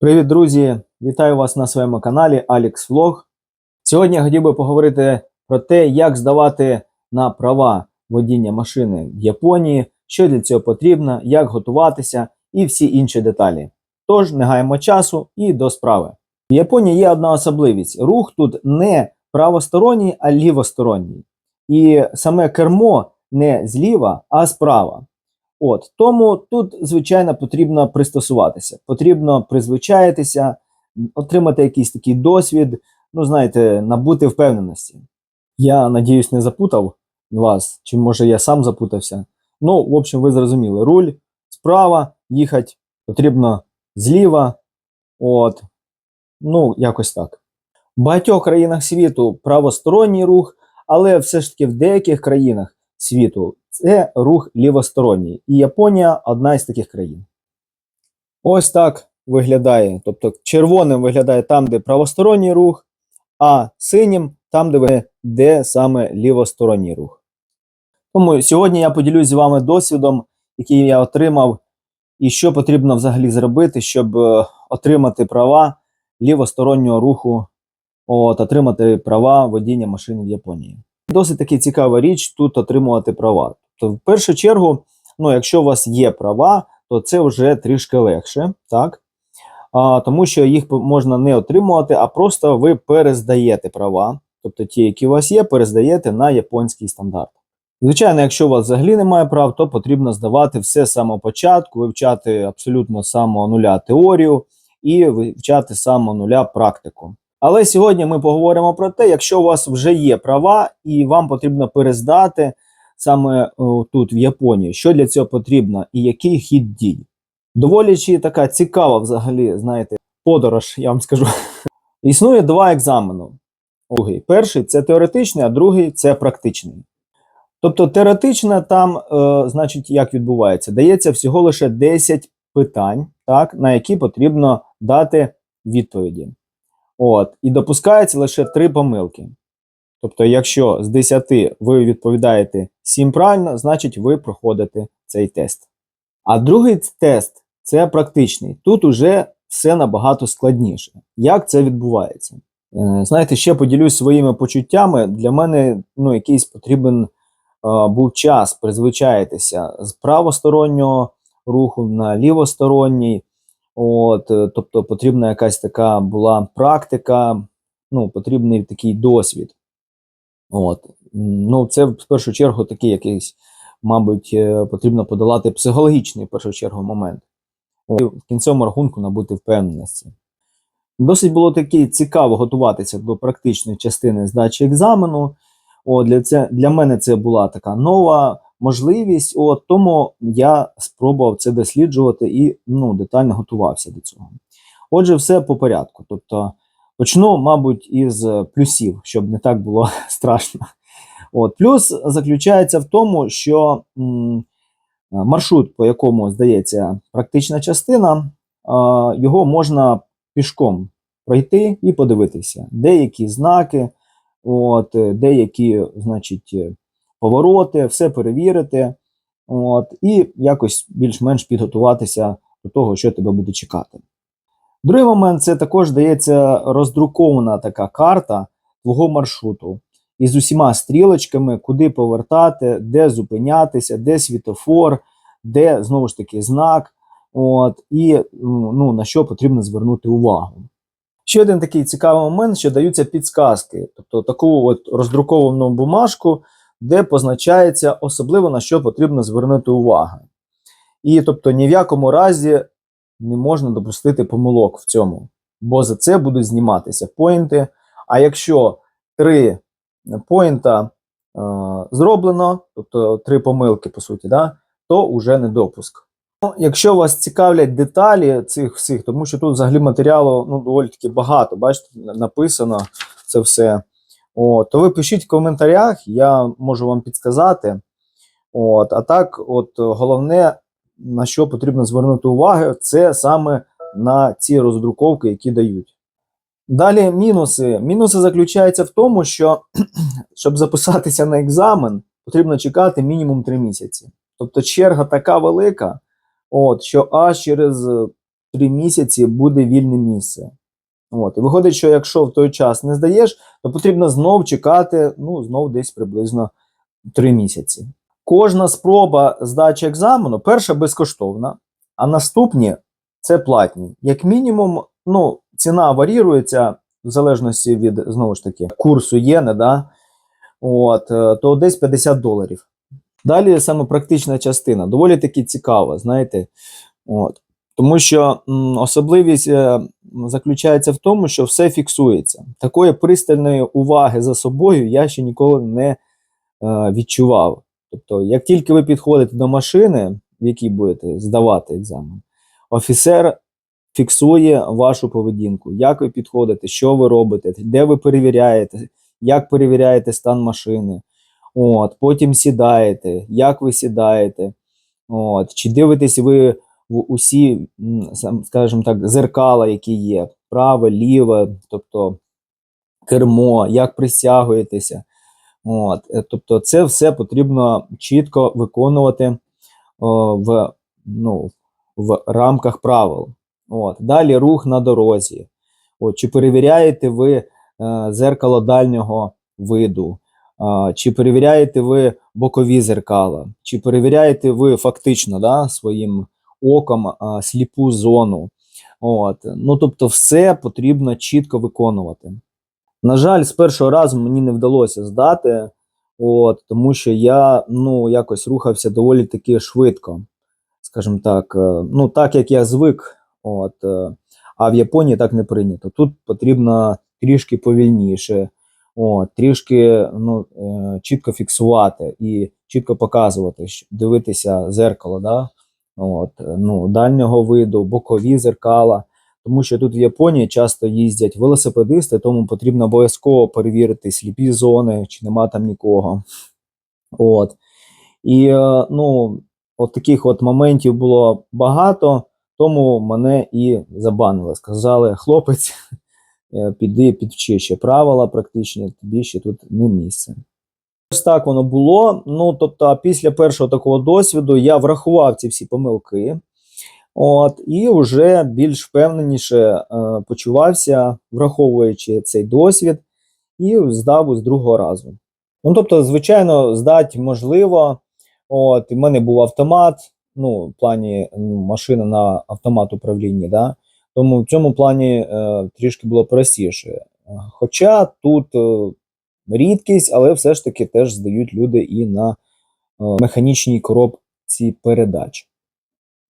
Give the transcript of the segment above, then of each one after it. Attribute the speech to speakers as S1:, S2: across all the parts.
S1: Привіт, друзі! Вітаю вас на своєму каналі Alex Vlog. Сьогодні я хотів би поговорити про те, як здавати на права водіння машини в Японії, що для цього потрібно, як готуватися і всі інші деталі. Тож не гаємо часу і до справи. В Японії є одна особливість: рух тут не правосторонній, а лівосторонній. І саме кермо не зліва, а справа. От тому тут, звичайно, потрібно пристосуватися, потрібно призвичаїтися, отримати якийсь такий досвід, ну знаєте, набути впевненості. Я надіюсь, не запутав вас, чи може я сам запутався. Ну, в общем, ви зрозуміли, руль справа, їхати потрібно зліва. От, ну, якось так. В багатьох країнах світу правосторонній рух, але все ж таки в деяких країнах світу це рух лівосторонній. І Японія одна із таких країн. Ось так виглядає. Тобто червоним виглядає там, де правосторонній рух, а синім там, де, ви- де саме лівосторонній рух. Тому сьогодні я поділюсь з вами досвідом, який я отримав, і що потрібно взагалі зробити, щоб е, отримати права лівостороннього руху, от, отримати права водіння машин в Японії. Досить таки цікава річ тут отримувати права. Тобто, в першу чергу, ну, якщо у вас є права, то це вже трішки легше, так? А, тому що їх можна не отримувати, а просто ви перездаєте права, тобто ті, які у вас є, перездаєте на японський стандарт. Звичайно, якщо у вас взагалі немає прав, то потрібно здавати все з самого початку, вивчати абсолютно з самого нуля теорію і вивчати з самого нуля практику. Але сьогодні ми поговоримо про те, якщо у вас вже є права і вам потрібно перездати саме тут в Японії, що для цього потрібно і який хід дій. Доволі чи така цікава взагалі, знаєте, подорож, я вам скажу. Існує два екзамени. Перший це теоретичний, а другий це практичний. Тобто теоретично там, е, значить, як відбувається, дається всього лише 10 питань, так, на які потрібно дати відповіді. От, і допускається лише 3 помилки. Тобто, якщо з 10 ви відповідаєте 7 правильно, значить ви проходите цей тест. А другий тест це практичний. Тут уже все набагато складніше. Як це відбувається? Е, Знаєте, ще поділюсь своїми почуттями. Для мене ну, якийсь потрібен е, був час призвичаїтися з правостороннього руху на лівосторонній. От, е, тобто потрібна якась така була практика, ну, потрібний такий досвід. От. Ну, це в першу чергу такий якийсь, мабуть, е, потрібно подолати психологічний в першу чергу момент. От, в кінцевому рахунку набути впевненості. Досить було таки цікаво готуватися до практичної частини здачі екзамену. От, для, це, для мене це була така нова можливість, от, тому я спробував це досліджувати і ну, детально готувався до цього. Отже, все по порядку. Тобто, почну, мабуть, із плюсів, щоб не так було страшно. От, плюс заключається в тому, що м, маршрут, по якому здається практична частина, а, його можна пішком пройти і подивитися, деякі знаки, от, е, деякі, значить, е, повороти, все перевірити, от, і якось більш-менш підготуватися до того, що тебе буде чекати. Другий момент це також дається роздрукована така карта твого маршруту із усіма стрілочками, куди повертати, де зупинятися, де світофор, де знову ж таки знак, от, і ну, на що потрібно звернути увагу. Ще один такий цікавий момент, що даються підсказки, тобто таку от роздруковану бумажку, де позначається особливо на що потрібно звернути увагу. І тобто ні в якому разі не можна допустити помилок в цьому, бо за це будуть зніматися поінти. А якщо три поінта е, зроблено, тобто три помилки, по суті, да, то вже не допуск. Ну, Якщо вас цікавлять деталі цих всіх, тому що тут взагалі матеріалу ну, доволі таки багато, бачите, написано це все. О, то ви пишіть в коментарях, я можу вам підказати. От, а так, от головне, на що потрібно звернути увагу, це саме на ці роздруковки, які дають. Далі мінуси. Мінуси заключаються в тому, що щоб записатися на екзамен, потрібно чекати мінімум 3 місяці. Тобто черга така велика, от, що аж через е, три місяці буде вільне місце. От. І виходить, що якщо в той час не здаєш, то потрібно знов чекати, ну, знов десь приблизно три місяці. Кожна спроба здачі екзамену, перша безкоштовна, а наступні це платні. Як мінімум, ну, ціна варірується в залежності від знову ж таки курсу єни, да? От, е, то десь 50 доларів. Далі саме практична частина, доволі таки цікава, знаєте. От. Тому що особливість е, заключається в тому, що все фіксується. Такої пристальної уваги за собою я ще ніколи не е, відчував. Тобто, як тільки ви підходите до машини, в якій будете здавати екзамен, офіцер фіксує вашу поведінку, як ви підходите, що ви робите, де ви перевіряєте, як перевіряєте стан машини. От, потім сідаєте, як ви сідаєте, от, чи дивитесь ви в усі, скажімо так, зеркала, які є, праве, ліве, тобто кермо, як присягуєтеся. От, е, тобто, це все потрібно чітко виконувати о, в, ну, в рамках правил. От. Далі рух на дорозі. От, чи перевіряєте ви е, зеркало дальнього виду, а, чи перевіряєте ви бокові зеркала, чи перевіряєте ви фактично да, своїм оком сліпу зону. От. Ну, тобто, все потрібно чітко виконувати. На жаль, з першого разу мені не вдалося здати, от, тому що я ну, якось рухався доволі таки швидко. Скажімо так, е, ну так як я звик, от, е, а в Японії так не прийнято. Тут потрібно трішки повільніше, от, трішки ну, е, чітко фіксувати і чітко показувати, дивитися зеркало, да? От, е, ну, дальнього виду, бокові зеркала. Тому що тут в Японії часто їздять велосипедисти, тому потрібно обов'язково перевірити сліпі зони, чи нема там нікого. От. І е, ну, от таких от моментів було багато, тому мене і забанили. Сказали, хлопець, е, піди підвчи ще правила практичні, тобі ще тут не місце. Ось так воно було. Ну, тобто, після першого такого досвіду я врахував ці всі помилки. От, і вже більш впевненіше е, почувався, враховуючи цей досвід, і здав з другого разу. Ну, тобто, звичайно, здати можливо. От, в мене був автомат, ну, в плані машина на автомат управління, да? тому в цьому плані е, трішки було простіше. Хоча тут е, рідкість, але все ж таки теж здають люди і на е, механічній коробці передач.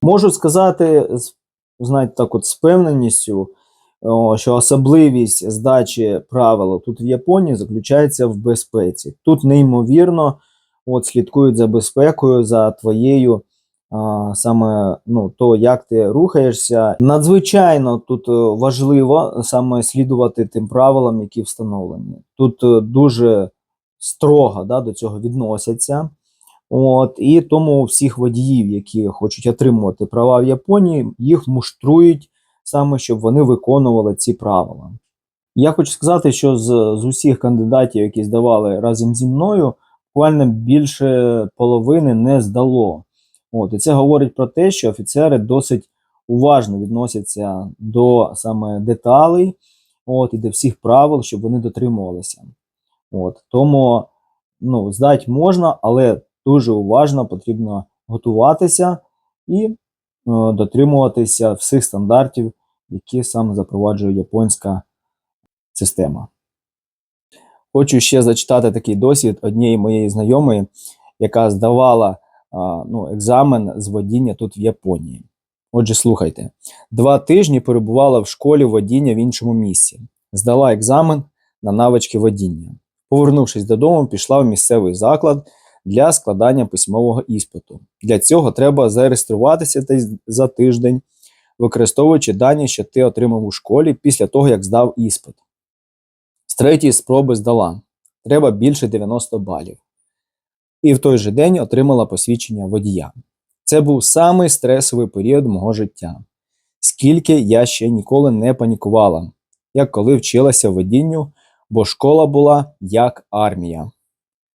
S1: Можу сказати, знаєте, так от з певненістю, що особливість здачі правил тут в Японії заключається в безпеці. Тут неймовірно от, слідкують за безпекою, за твоєю саме ну, то, як ти рухаєшся. Надзвичайно тут е, важливо саме слідувати тим правилам, які встановлені. Тут е, дуже строго да, до цього відносяться. От, і тому всіх водіїв, які хочуть отримувати права в Японії, їх муштрують саме, щоб вони виконували ці правила. Я хочу сказати, що з, з усіх кандидатів, які здавали разом зі мною, буквально більше половини не здало. От, і це говорить про те, що офіцери досить уважно відносяться до саме деталей, от, і до всіх правил, щоб вони дотримувалися. От, тому ну, здати можна, але дуже уважно потрібно готуватися і е, дотримуватися всіх стандартів, які саме запроваджує японська система. Хочу ще зачитати такий досвід однієї моєї знайомої, яка здавала ну, екзамен з водіння тут в Японії. Отже, слухайте, два тижні перебувала в школі водіння в іншому місці, здала екзамен на навички водіння. Повернувшись додому, пішла в місцевий заклад для складання письмового іспиту. Для цього треба зареєструватися за тиждень, використовуючи дані, що ти отримав у школі після того, як здав іспит. З третьої спроби здала. Треба більше 90 балів. І в той же день отримала посвідчення водія. Це був самий стресовий період мого життя. Скільки я ще ніколи не панікувала, як коли вчилася водінню, бо школа була як армія.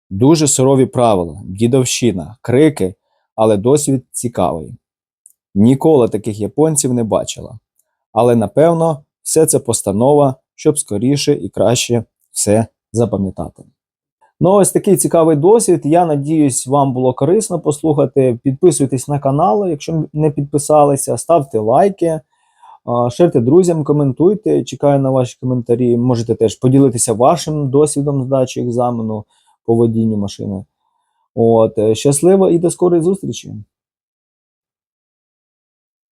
S1: Дуже сурові правила, дідовщина, крики, але досвід цікавий. Ніколи таких японців не бачила. Але напевно, все це постанова, щоб скоріше і краще все запам'ятати. Ну, ось такий цікавий досвід. Я надіюсь, вам було корисно послухати. Підписуйтесь на канал, якщо не підписалися, ставте лайки, шерте друзям, коментуйте. Чекаю на ваші коментарі. Можете теж поділитися вашим досвідом здачі екзамену по водінню машини. От, е, щасливо і до скорої зустрічі!